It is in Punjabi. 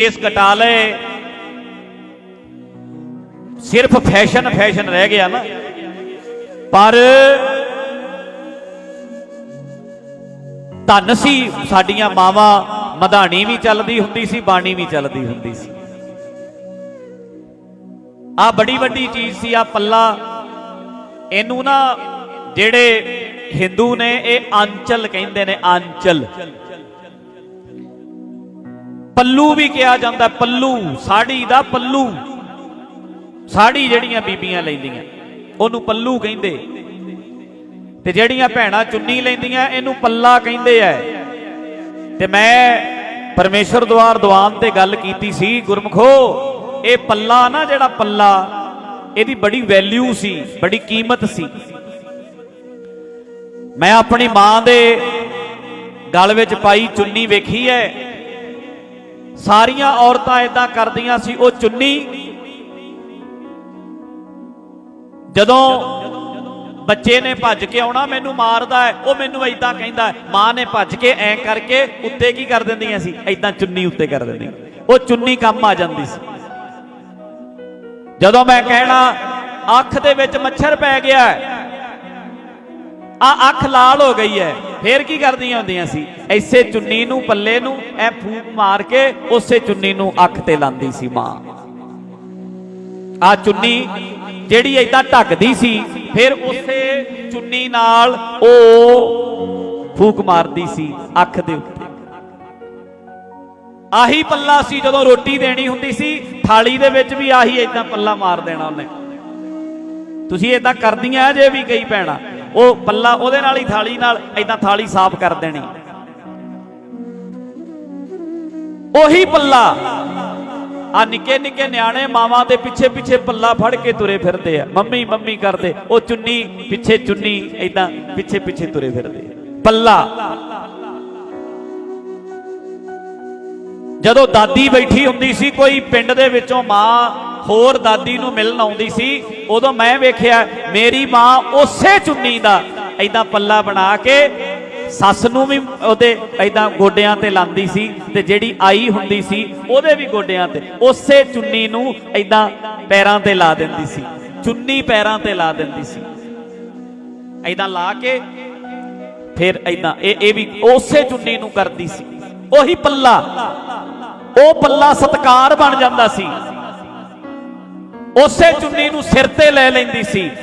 ਕੇਸ ਕਟਾ ਲਏ। ਸਿਰਫ ਫੈਸ਼ਨ ਫੈਸ਼ਨ ਰਹਿ ਗਿਆ ਨਾ। ਪਰ ਧੰਨ ਸੀ, ਸਾਡੀਆਂ ਮਾਵਾਂ ਮਧਾਣੀ ਵੀ ਚੱਲਦੀ ਹੁੰਦੀ ਸੀ, ਬਾਣੀ ਵੀ ਚੱਲਦੀ ਹੁੰਦੀ ਸੀ। ਆ ਬੜੀ ਵੱਡੀ ਚੀਜ਼ ਸੀ, ਆ ਪੱਲਾ। ਇਹਨੂੰ ਨਾ ਜਿਹੜੇ ਹਿੰਦੂ ਨੇ, ਇਹ ਆਂਚਲ ਕਹਿੰਦੇ ਨੇ ਆਂਚਲ ਪੱਲੂ ਵੀ ਕਿਹਾ ਜਾਂਦਾ, ਪੱਲੂ, ਸਾੜੀ ਦਾ ਪੱਲੂ। ਸਾੜੀ ਜਿਹੜੀਆਂ ਬੀਬੀਆਂ ਲੈਂਦੀਆਂ, ਉਹਨੂੰ ਪੱਲੂ ਕਹਿੰਦੇ। ਤੇ ਜਿਹੜੀਆਂ ਭੈਣਾਂ ਚੁੰਨੀ ਲੈਂਦੀਆਂ, ਇਹਨੂੰ ਪੱਲਾ ਕਹਿੰਦੇ ਐ। ਤੇ ਮੈਂ ਪਰਮੇਸ਼ਰ ਦਵਾਰ ਦੀਵਾਨ ਤੇ ਗੱਲ ਕੀਤੀ ਸੀ, ਗੁਰਮਖੋ, ਇਹ ਪੱਲਾ ਨਾ ਜਿਹੜਾ ਪੱਲਾ, ਇਹਦੀ ਬੜੀ ਵੈਲਿਊ ਸੀ, ਬੜੀ ਕੀਮਤ ਸੀ। ਮੈਂ ਆਪਣੀ ਮਾਂ ਦੇ ਗਲ ਵਿੱਚ ਪਾਈ ਚੁੰਨੀ ਵੇਖੀ ਐ ਸਾਰੀਆਂ ਔਰਤਾਂ ਇਦਾਂ ਕਰਦੀਆਂ ਸੀ, ਉਹ ਚੁੰਨੀ। ਜਦੋਂ ਬੱਚੇ ਨੇ ਭੱਜ ਕੇ ਆਉਣਾ ਮੈਨੂੰ ਮਾਰਦਾ ਹੈ, ਉਹ ਮੈਨੂੰ ਇਦਾਂ ਕਹਿੰਦਾ ਮਾਂ ਨੇ ਭੱਜ ਕੇ ਐਂ ਕਰਕੇ ਉੱਤੇ ਕੀ ਕਰ ਦਿੰਦੀਆਂ ਸੀ? ਇਦਾਂ ਚੁੰਨੀ ਉੱਤੇ ਕਰ ਦਿੰਦੀਆਂ। ਉਹ ਚੁੰਨੀ ਕੰਮ ਆ ਜਾਂਦੀ ਸੀ। ਜਦੋਂ ਮੈਂ ਕਹਿਣਾ, ਅੱਖ ਦੇ ਵਿੱਚ ਮੱਛਰ ਪੈ ਗਿਆ ਹੈ ਆ ਅੱਖ ਲਾਲ ਹੋ ਗਈ ਹੈ ਫੇਰ ਕੀ ਕਰਦੀਆਂ ਹੁੰਦੀਆਂ ਸੀ? ਐਸੇ ਚੁੰਨੀ ਨੂੰ, ਪੱਲੇ ਨੂੰ, ਐ ਫੂਕ ਮਾਰ ਕੇ ਉਸੇ ਚੁੰਨੀ ਨੂੰ ਅੱਖ ਤੇ ਲਾਂਦੀ ਸੀ ਮਾਂ। ਆ ਚੁੰਨੀ ਜਿਹੜੀ ਏਦਾਂ ਢੱਕਦੀ ਸੀ, ਫਿਰ ਉਸੇ ਚੁੰਨੀ ਨਾਲ ਉਹ ਫੂਕ ਮਾਰਦੀ ਸੀ ਅੱਖ ਦੇ ਉੱਤੇ। ਆਹੀ ਪੱਲਾ ਸੀ ਜਦੋਂ ਰੋਟੀ ਦੇਣੀ ਹੁੰਦੀ ਸੀ, ਥਾਲੀ ਦੇ ਵਿੱਚ ਵੀ ਆਹੀ ਏਦਾਂ ਪੱਲਾ ਮਾਰ ਦੇਣਾ ਉਹਨੇ। ਤੁਸੀਂ ਏਦਾਂ ਕਰਦੀਆਂ ਜੇ ਵੀ ਕਈ ਭੈਣਾਂ। ਉਹ ਪੱਲਾ ਉਹਦੇ ਨਾਲ ਹੀ ਥਾਲੀ ਨਾਲ ਏਦਾਂ ਥਾਲੀ ਸਾਫ਼ ਕਰ ਦੇਣੀ। ਉਹੀ ਪੱਲਾ। ਆ ਨਿੱਕੇ ਨਿੱਕੇ ਨਿਆਣੇ ਮਾਵਾਂ ਦੇ ਪਿੱਛੇ ਪਿੱਛੇ ਪੱਲਾ ਫੜ ਕੇ ਤੁਰੇ ਫਿਰਦੇ ਆ। ਮੰਮੀ ਮੰਮੀ ਕਰਦੇ। ਉਹ ਚੁੰਨੀ ਪਿੱਛੇ ਚੁੰਨੀ ਏਦਾਂ ਪਿੱਛੇ ਪਿੱਛੇ ਤੁਰੇ ਫਿਰਦੇ ਪੱਲਾ। ਜਦੋਂ ਦਾਦੀ ਬੈਠੀ ਹੁੰਦੀ ਸੀ, ਕੋਈ ਪਿੰਡ ਦੇ ਵਿੱਚੋਂ ਮਾਂ ਹੋਰ ਦਾਦੀ ਨੂੰ ਮਿਲਣ ਆਉਂਦੀ ਸੀ, ਉਦੋਂ ਮੈਂ ਵੇਖਿਆ ਮੇਰੀ ਮਾਂ ਉਸੇ ਚੁੰਨੀ ਦਾ ਐਦਾਂ ਪੱਲਾ ਬਣਾ ਕੇ ਸੱਸ ਨੂੰ ਵੀ ਉਹਦੇ ਐਦਾਂ ਗੋਡਿਆਂ ਤੇ ਲਾਂਦੀ ਸੀ ਤੇ ਜਿਹੜੀ ਆਈ ਹੁੰਦੀ ਸੀ ਉਹਦੇ ਵੀ ਗੋਡਿਆਂ ਤੇ, ਉਸੇ ਚੁੰਨੀ ਨੂੰ ਐਦਾਂ ਪੈਰਾਂ ਤੇ ਲਾ ਦਿੰਦੀ ਸੀ, ਚੁੰਨੀ ਪੈਰਾਂ ਤੇ ਲਾ ਦਿੰਦੀ ਸੀ। ਐਦਾਂ ਲਾ ਕੇ ਫਿਰ ਐਦਾਂ ਇਹ ਇਹ ਵੀ ਉਸੇ ਚੁੰਨੀ ਨੂੰ ਕਰਦੀ ਸੀ। ਉਹੀ ਪੱਲਾ, ਉਹ ਪੱਲਾ ਸਤਕਾਰ ਬਣ ਜਾਂਦਾ ਸੀ। ਉਸੇ ਚੁੰਨੀ ਨੂੰ ਸਿਰ ਤੇ ਲੈ ਲੈਂਦੀ ਸੀ।